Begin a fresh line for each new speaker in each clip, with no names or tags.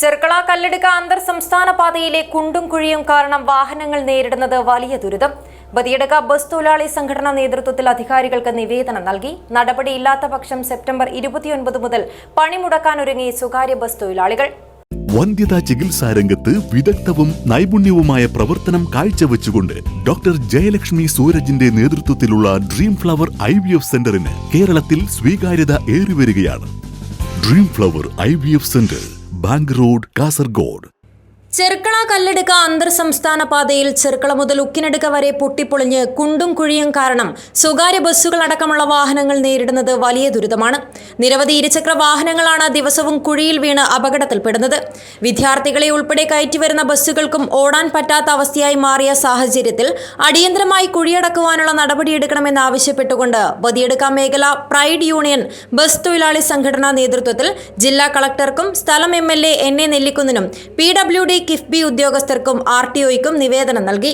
ചെർക്കള കല്ലെടുക്ക അന്തർ സംസ്ഥാന പാതയിലെ കുണ്ടും കുഴിയും കാരണം വാഹനങ്ങൾ നേരിടുന്നത് വലിയ ദുരിതം. ബദിയടക്ക ബസ് തൊഴിലാളി സംഘടനാ നേതൃത്വത്തിൽ അധികാരികൾക്ക് നിവേദനം നൽകി. നടപടിയില്ലാത്ത പക്ഷം സെപ്റ്റംബർ ഇരുപത്തിയൊൻപത് മുതൽ പണിമുടക്കാൻ പണിമുടക്കാനൊരുങ്ങി സ്വകാര്യ ബസ് തൊഴിലാളികൾ.
വന്ധ്യതാ ചികിത്സാ രംഗത്ത് വിദഗ്ധവും നൈപുണ്യവുമായ പ്രവർത്തനം കാഴ്ചവെച്ചുകൊണ്ട് ഡോക്ടർ ജയലക്ഷ്മി സൂരജിന്റെ നേതൃത്വത്തിലുള്ള dream flower I V F സെന്ററിന് കേരളത്തിൽ സ്വീകാര്യത ഏറിവരികയാണ്. Dream flower I V F centre. Bank road Kasaragod.
Cherkala Kalladka അന്തർ സംസ്ഥാന പാതയിൽ ചെറുക്കള മുതൽ ഉക്കിനടുക്ക വരെ പൊട്ടിപ്പൊളിഞ്ഞ് കുണ്ടും കുഴിയും കാരണം സ്വകാര്യ ബസ്സുകൾ അടക്കമുള്ള വാഹനങ്ങൾ നേരിടുന്നത് വലിയ ദുരിതമാണ്. നിരവധി ഇരുചക്ര വാഹനങ്ങളാണ് ദിവസവും കുഴിയിൽ വീണ് അപകടത്തിൽപ്പെടുന്നത്. വിദ്യാർത്ഥികളെ ഉൾപ്പെടെ കയറ്റിവരുന്ന ബസ്സുകൾക്കും ഓടാൻ പറ്റാത്ത അവസ്ഥയായി മാറിയ സാഹചര്യത്തിൽ അടിയന്തരമായി കുഴിയടക്കുവാനുള്ള നടപടിയെടുക്കണമെന്നാവശ്യപ്പെട്ടുകൊണ്ട് ബദിയെടുക്ക മേഖല പ്രൈഡ് യൂണിയൻ ബസ് തൊഴിലാളി സംഘടനാ നേതൃത്വത്തിൽ ജില്ലാ കളക്ടർക്കും സ്ഥലം M L A N A നെല്ലിക്കുന്നിനും P W D KIIFB ഉദ്യോഗസ്ഥർക്കും ആർ ടി ഒയ്ക്കും നിവേദനം നൽകി.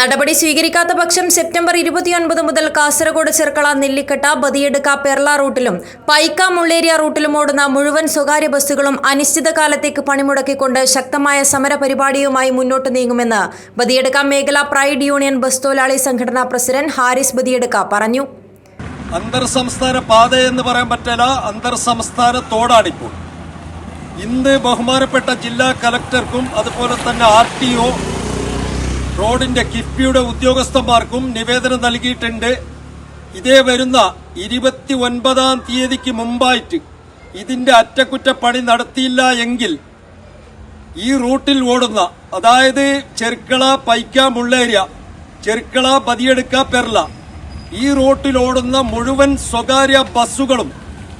നടപടി സ്വീകരിക്കാത്ത പക്ഷം സെപ്റ്റംബർ ഇരുപത്തിയൊൻപത് മുതൽ കാസർഗോഡ് ചെർക്കള നെല്ലിക്കട്ട ബദിയെടുക്ക പെർള റൂട്ടിലും പൈക്ക മുള്ളേരിയ റൂട്ടിലും ഓടുന്ന മുഴുവൻ സ്വകാര്യ ബസ്സുകളും അനിശ്ചിതകാലത്തേക്ക് പണിമുടക്കിക്കൊണ്ട് ശക്തമായ സമരപരിപാടിയുമായി മുന്നോട്ട് നീങ്ങുമെന്ന് ബദിയെടുക്ക മേഖല പ്രൈഡ് യൂണിയൻ ബസ് തൊഴിലാളി സംഘടനാ പ്രസിഡന്റ് ഹാരിസ് ബദിയെടുക്ക പറഞ്ഞു.
അന്തർ സംസ്ഥാന പാത എന്ന് പറയാൻ പറ്റില്ല അന്തർ സംസ്ഥാന തോടാണിപ്പോൾ. ഇന്ന് ബഹുമാനപ്പെട്ട ജില്ലാ കലക്ടർക്കും അതുപോലെ തന്നെ ആർ ടി ഒ റോഡിന്റെ കിഫ്ബിയുടെ ഉദ്യോഗസ്ഥന്മാർക്കും നിവേദനം നൽകിയിട്ടുണ്ട്. ഇതേ വരുന്ന ഇരുപത്തി ഒൻപതാം തീയതിക്ക് മുമ്പായിട്ട് ഇതിന്റെ അറ്റകുറ്റപ്പണി നടത്തിയില്ല എങ്കിൽ ഈ റൂട്ടിൽ ഓടുന്ന അതായത് ചെർക്കള പൈക്ക മുള്ളേരിയ ചെർക്കള ബദിയെടുക്ക പെർല ഈ റൂട്ടിൽ ഓടുന്ന മുഴുവൻ സ്വകാര്യ ബസ്സുകളും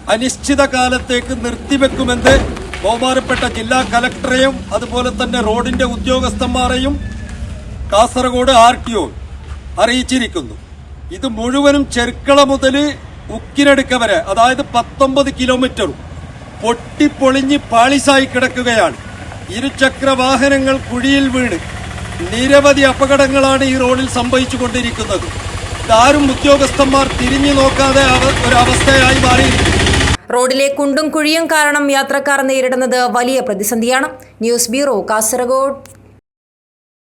അനിശ്ചിത കാലത്തേക്ക് നിർത്തിവെക്കുമെന്ന് ബഹുമാനപ്പെട്ട ജില്ലാ കലക്ടറെയും അതുപോലെ തന്നെ റോഡിന്റെ ഉദ്യോഗസ്ഥന്മാരെയും കാസർഗോഡ് ആർ ടി ഒ അറിയിച്ചിരിക്കുന്നു. ഇത് മുഴുവനും ചെർക്കള മുതൽ ഉക്കിനടുക്ക വരെ അതായത് പത്തൊമ്പത് കിലോമീറ്ററും പൊട്ടിപ്പൊളിഞ്ഞ് പാളിസായി കിടക്കുകയാണ്. ഇരുചക്ര വാഹനങ്ങൾ കുഴിയിൽ വീണ് നിരവധി അപകടങ്ങളാണ് ഈ റോഡിൽ സംഭവിച്ചുകൊണ്ടിരിക്കുന്നത്. ഇതാരും ഉദ്യോഗസ്ഥന്മാർ തിരിഞ്ഞു നോക്കാതെ ഒരവസ്ഥയായി മാറിയിരിക്കുന്നു.
റോഡിലെ കുണ്ടും കുഴിയും കാരണം യാത്രക്കാർ നേരിടുന്നത് വലിയ പ്രതിസന്ധിയാണ്. News bureau Kasaragod.